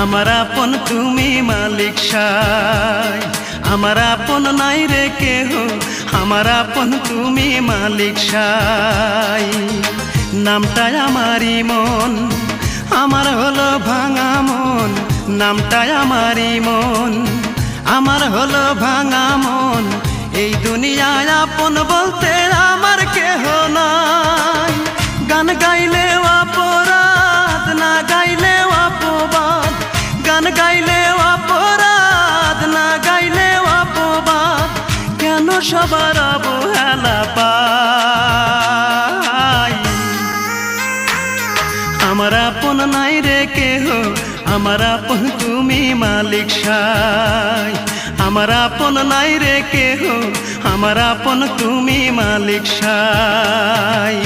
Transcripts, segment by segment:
আমার আপন তুমি মালিক সাই। আমার আপন নাই রে কেহ। আমার আপন তুমি মালিক সাই। নামটাই আমারই মন, আমার হলো ভাঙা মন। নামটাই আমারই মন, আমার হলো ভাঙা মন। এই দুনিয়ায় আপন বলতে আমার কেহ নাই। সবার অবহেলা পাই। আমার আপন নাই রে কেহ, আমার আপন তুমি মালিক সাই। আমার আপন নাই রে কেহ, আমার আপন তুমি মালিক সাই।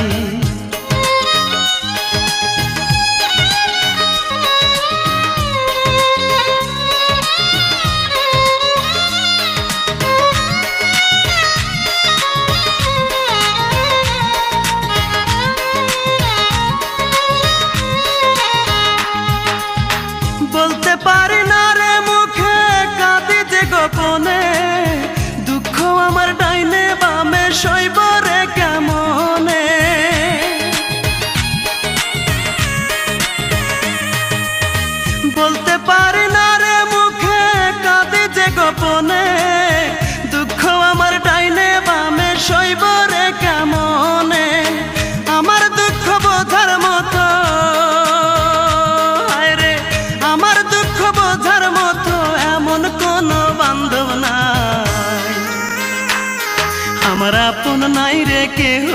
আমার ডাইনে বামে শৈব রে কেমনে? বলতে পারি নাই রে কেহ?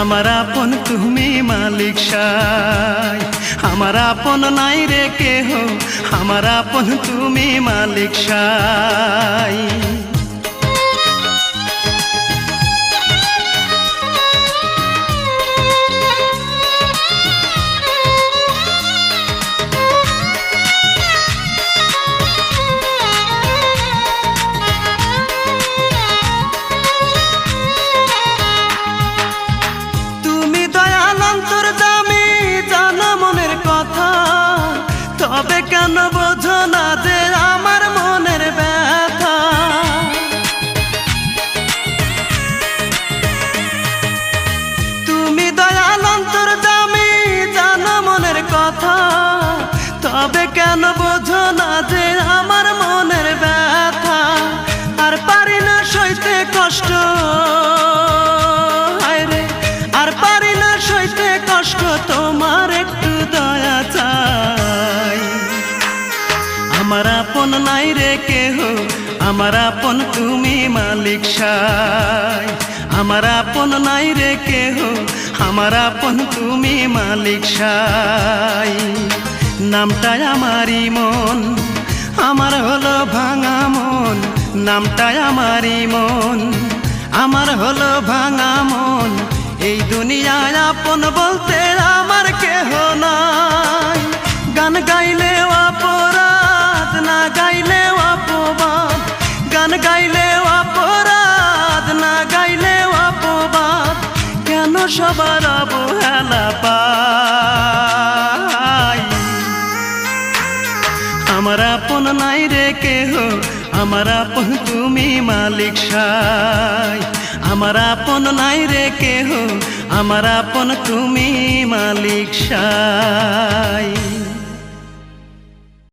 আমার আপন তুমি মালিক সাই। আমার আপন নাই রে কেহ? আমার আপন তুমি মালিক সাই। কেহ? আমার আপন তুমি মালিক সাই। আমার আপন নাই রে কেহ? আমার আপন তুমি মালিক সাই। নামটাই আমারই মন, আমার হলো ভাঙা মন। নামটাই আমারই মন, আমার হলো ভাঙা মন। এই দুনিয়ায় আপন বলতে আমার কেহ নাই। গান গাইলে সবার অবহেলা পাই। আমার আপন নাই রে কেহ, আমার আপন তুমি মালিক সাই। আমার আপন নাই রে কেহ, আমার আপন তুমি মালিক সাই।